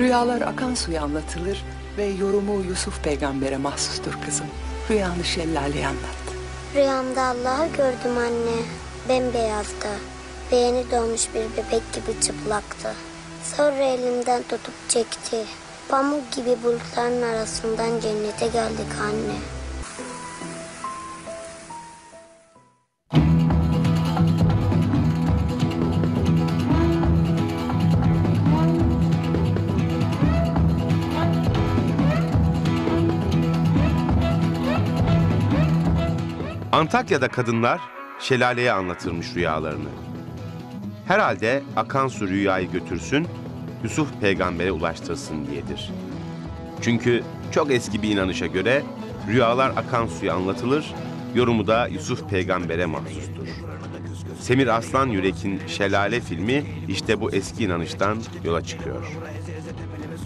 Rüyalar akan suya anlatılır ve yorumu Yusuf peygambere mahsustur kızım. Rüyanı şellaleye anlat. Rüyamda Allah'ı gördüm anne. Bembeyazdı. Ve yeni doğmuş bir bebek gibi çıplaktı. Sonra elimden tutup çekti. Pamuk gibi bulutların arasından cennete geldik anne. Antakya'da kadınlar şelaleye anlatırmış rüyalarını. Herhalde akan su rüyayı götürsün, Yusuf peygambere ulaştırsın diyedir. Çünkü çok eski bir inanışa göre rüyalar akan suya anlatılır, yorumu da Yusuf peygambere mahsustur. Semir Aslan Yürek'in Şelale filmi işte bu eski inanıştan yola çıkıyor.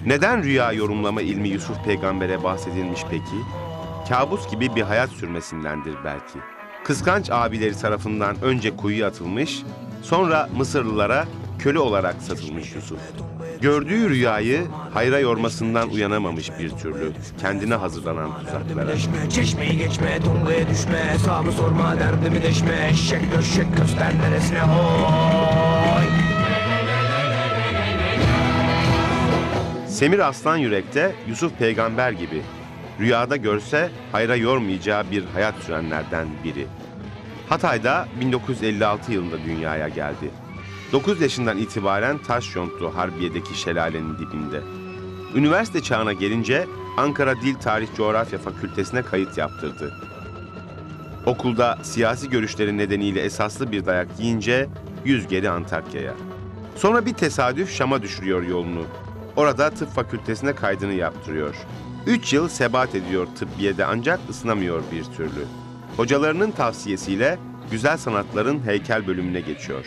Neden rüya yorumlama ilmi Yusuf peygambere bahsedilmiş peki? Kabus gibi bir hayat sürmesindendir belki. Kıskanç abileri tarafından önce kuyuya atılmış, sonra Mısırlılara köle olarak satılmış Yusuf. Gördüğü rüyayı hayra yormasından uyanamamış bir türlü, kendine hazırlanan tuzaklara. Çeşmeyi geçme, tongaya düşme Hesabı sorma, derdimi deşme Eşek döşek göster neresine hoy Semir Aslan Yürek'te Yusuf peygamber gibi rüyada görse hayra yormayacağı bir hayat sürenlerden biri. Hatay'da 1956 yılında dünyaya geldi. 9 yaşından itibaren taş yonttu Harbiye'deki şelalenin dibinde. Üniversite çağına gelince Ankara Dil Tarih Coğrafya Fakültesine kayıt yaptırdı. Okulda siyasi görüşleri nedeniyle esaslı bir dayak yiyince yüz geri Antakya'ya. Sonra bir tesadüf Şam'a düşürüyor yolunu. Orada tıp fakültesine kaydını yaptırıyor. Üç yıl sebat ediyor tıbbiyede ancak ısınamıyor bir türlü. Hocalarının tavsiyesiyle güzel sanatların heykel bölümüne geçiyor.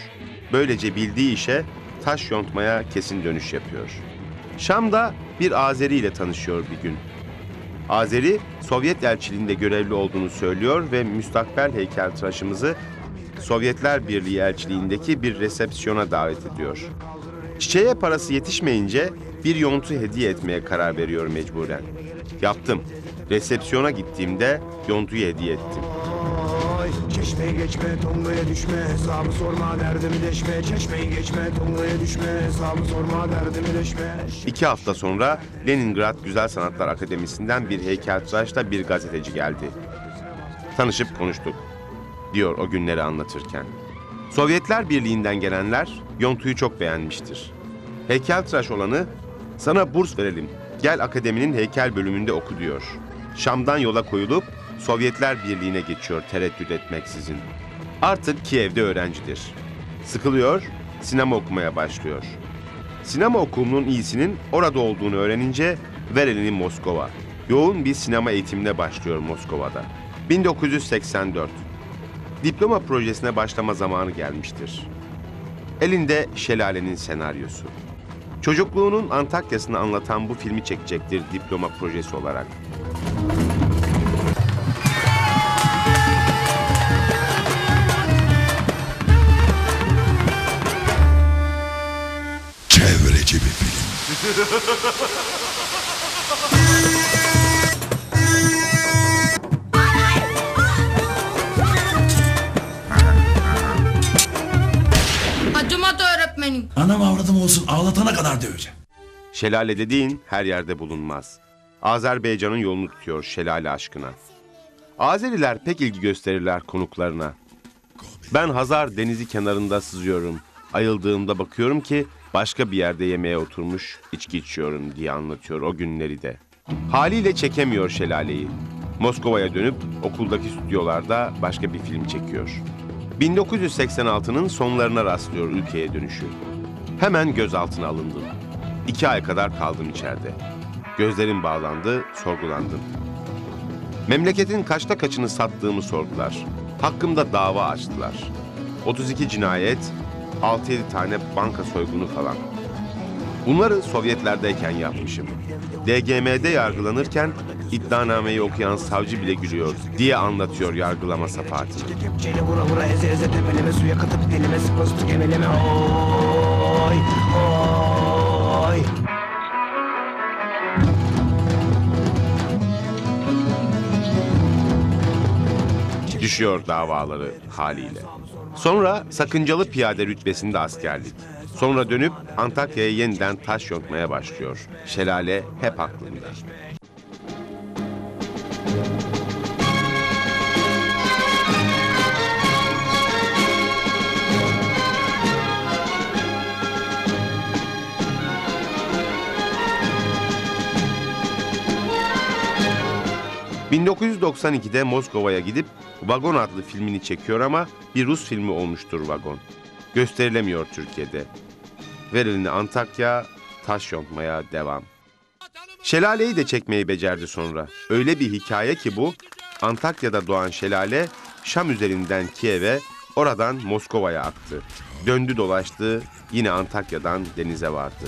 Böylece bildiği işe taş yontmaya kesin dönüş yapıyor. Şam'da bir Azeri ile tanışıyor bir gün. Azeri, Sovyet elçiliğinde görevli olduğunu söylüyor ve müstakbel heykeltıraşımızı Sovyetler Birliği elçiliğindeki bir resepsiyona davet ediyor. Çiçeğe parası yetişmeyince bir yontu hediye etmeye karar veriyor mecburen. Yaptım. Resepsiyona gittiğimde yontuyu hediye ettim. Hoy Çeşmeyi geçme, tongaya düşme Hesabı sorma, derdimi deşme Çeşmeyi geçme, tongaya düşme Hesabı sorma, derdimi deşme İki hafta sonra Leningrad Güzel Sanatlar Akademisi'nden bir heykeltıraşla bir gazeteci geldi. Tanışıp konuştuk, diyor o günleri anlatırken. Sovyetler Birliği'nden gelenler Yontu'yu çok beğenmiştir. Heykeltıraş olanı, sana burs verelim, gel akademinin heykel bölümünde oku diyor. Şam'dan yola koyulup Sovyetler Birliği'ne geçiyor tereddüt etmeksizin. Artık Kiev'de öğrencidir. Sıkılıyor, sinema okumaya başlıyor. Sinema okulunun iyisinin orada olduğunu öğrenince ver elini Moskova. Yoğun bir sinema eğitimine başlıyor Moskova'da. 1984. Diploma projesine başlama zamanı gelmiştir. Elinde Şelale'nin senaryosu. Çocukluğunun Antakya'sını anlatan bu filmi çekecektir diploma projesi olarak. Çevreci bir film. Anam avradım olsun ağlatana kadar döveceğim. Şelale dediğin her yerde bulunmaz. Azerbaycan'ın yolunu tutuyor şelale aşkına. Azeriler pek ilgi gösterirler konuklarına. Ben Hazar denizi kenarında sızıyorum. Ayıldığımda bakıyorum ki başka bir yerde yemeğe oturmuş içki içiyorum diye anlatıyor o günleri de. Haliyle çekemiyor şelaleyi. Moskova'ya dönüp okuldaki stüdyolarda başka bir film çekiyor. 1986'nın sonlarına rastlıyor ülkeye dönüşü. Hemen gözaltına alındım. İki ay kadar kaldım içeride. Gözlerim bağlandı, sorgulandım. Memleketin kaçta kaçını sattığımı sordular. Hakkımda dava açtılar. 32 cinayet, 6-7 tane banka soygunu falan. Bunları Sovyetlerdeyken yapmışım. DGM'de yargılanırken iddianameyi okuyan savcı bile gülüyor diye anlatıyor yargılama safahatini oy, oy. Düşüyor davaları haliyle. Sonra sakıncalı piyade rütbesinde askerlik. Sonra dönüp Antakya'ya yeniden taş yontmaya başlıyor. Şelale hep aklında. ...1992'de Moskova'ya gidip Vagon adlı filmini çekiyor ama bir Rus filmi olmuştur Vagon. Gösterilemiyor Türkiye'de. Ver elini Antakya, taş yontmaya devam. Şelaleyi de çekmeyi becerdi sonra. Öyle bir hikaye ki bu, Antakya'da doğan şelale Şam üzerinden Kiev'e, oradan Moskova'ya aktı. Döndü dolaştı, yine Antakya'dan denize vardı.